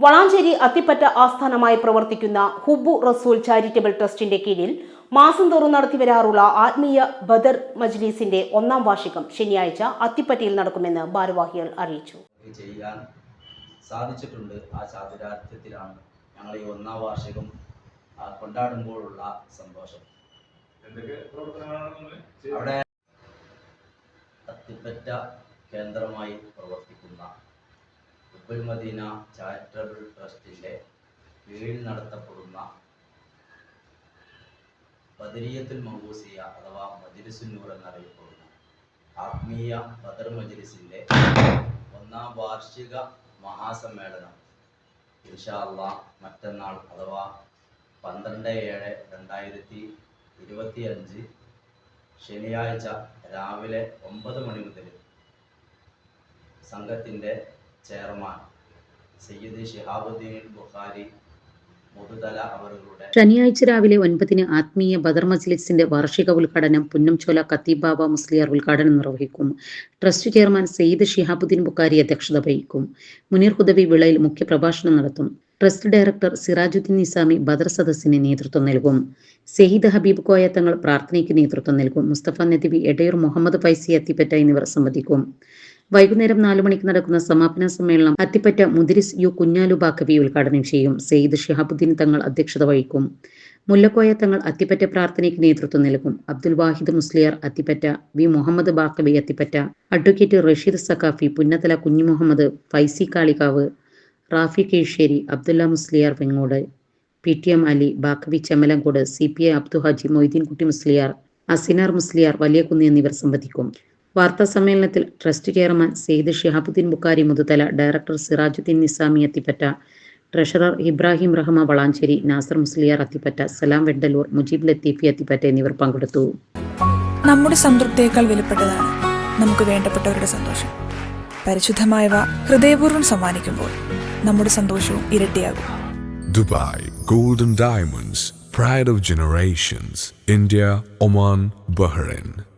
വളാഞ്ചേരി അത്തിപ്പറ്റ ആസ്ഥാനമായി പ്രവർത്തിക്കുന്ന ഹുബു റസൂൽ ചാരിറ്റബിൾ ട്രസ്റ്റിന്റെ കീഴിൽ മാസം തോറും നടത്തിവരാറുള്ള ആത്മീയ ബദർ മജ്ലീസിന്റെ ഒന്നാം വാർഷികം ശനിയാഴ്ച അത്തിപ്പറ്റയിൽ നടക്കുമെന്ന് ഭാരവാഹികൾ അറിയിച്ചു. ചെയ്യാൻ സാധിച്ചിട്ടുണ്ട്. ആ ചാതുരാർത്ഥ്യത്തിലാണ് ഞങ്ങൾ ഈ ഒന്നാം വാർഷികം കൊണ്ടാടുമ്പോഴുള്ള സന്തോഷം. അവിടെ അത്തിപ്പറ്റ കേന്ദ്രമായി ഉപ്പുൽ മദീന ചാരിറ്റബിൾ ട്രസ്റ്റിന്റെ കീഴിൽ നടത്തപ്പെടുന്ന ബദരിയത്തുൽ മഹൂസിയ അഥവാ മജിലിസുന്നൂർ എന്നറിയപ്പെടുന്ന. ആത്മീയ ബദർ മജിലിസിന്റെ ഒന്നാം വാർഷിക മഹാസമ്മേളനം. ഇൻഷാ അള്ളാ മറ്റന്നാൾ അഥവാ പന്ത്രണ്ട് ഏഴ് രണ്ടായിരത്തി ഇരുപത്തി അഞ്ച് ശനിയാഴ്ച രാവിലെ ഒമ്പത് മണി മുതൽ സംഘത്തിന്റെ ചെയർമാൻ സയ്യിദ് ഷിഹാബുദ്ദീൻ ബുഖാരി ശനിയാഴ്ച രാവിലെ ഒൻപതിന് ആത്മീയ ബദർ മജ്ലിസിന്റെ വാർഷിക ഉദ്ഘാടനം പുന്നംചോല കത്തീബാബ ബാബ മുസ്ലിയാർ ഉദ്ഘാടനം നിർവഹിക്കും. ട്രസ്റ്റ് ചെയർമാൻ സയ്യിദ് ഷിഹാബുദ്ദീൻ ബുക്കാരി അധ്യക്ഷത വഹിക്കും. മുനീർ ഹുദവി വിളയിൽ മുഖ്യപ്രഭാഷണം നടത്തും. ട്രസ്റ്റ് ഡയറക്ടർ സിറാജുദ്ദീൻ നിസാമി ബദർ സദസ്സിന് നേതൃത്വം നൽകും. സെയ്ദ് ഹബീബ് കോയ തങ്ങൾ പ്രാർത്ഥനയ്ക്ക് നേതൃത്വം നൽകും. മുസ്തഫ നദിബി എടയൂർ മുഹമ്മദ് ഫൈസി അത്തിപ്പറ്റ എന്നിവർ സംബന്ധിക്കും. വൈകുന്നേരം നാലു മണിക്ക് നടക്കുന്ന സമാപന സമ്മേളനം അത്തിപ്പറ്റ മുദിരിസ് യു കുഞ്ഞാലു ബാക്കവി ഉദ്ഘാടനം ചെയ്യും. സെയ്ദ് ഷിഹാബുദ്ദീൻ തങ്ങൾ അധ്യക്ഷത വഹിക്കും. മുല്ലക്കോയ തങ്ങൾ അത്തിപ്പറ്റ പ്രാർത്ഥനയ്ക്ക് നേതൃത്വം നൽകും. Abdul Wahid Musliyar Athippatta V Muhammad Baqavi Athippatta advocate Rasheed Saqafi Punnathala Kunju Muhammad Faizy Kalikavu Rafi Keezhisseri Abdulla Musliyar Vengode P T M Ali Baqavi Chemmalankode C P I Abdu Haji Moideenkutty Musliyar Asinar Musliyar Valiyakunnu എന്നിവർ സംബന്ധിക്കും. വാർത്താ സമ്മേളനത്തിൽ trust chairman Sayed Shihabuddin Bukhari Muthuthala director Sirajuddin Nizami Athippatta treasurer Ibrahim Rahma Valanchery Nasar Musliyar Athippatta സലാം വെഡ്ഡലൂർ മുജീബ് ലത്തീഫി അത്തിപ്പറ്റ എന്നിവർ പങ്കെടുത്തു. നമ്മുടെ സംതൃപ്തിയേക്കാൾ വിലപ്പെട്ടതാണ് നമുക്ക് വേണ്ടപ്പെട്ടവരുടെ സന്തോഷം. പരിശുദ്ധമായവ ഹൃദയപൂർവം സമ്മാനിക്കുമ്പോൾ നമ്മുടെ സന്തോഷവും ഇരട്ടിയാകും. Dubai golden diamonds pride of generations India Oman Bahrain.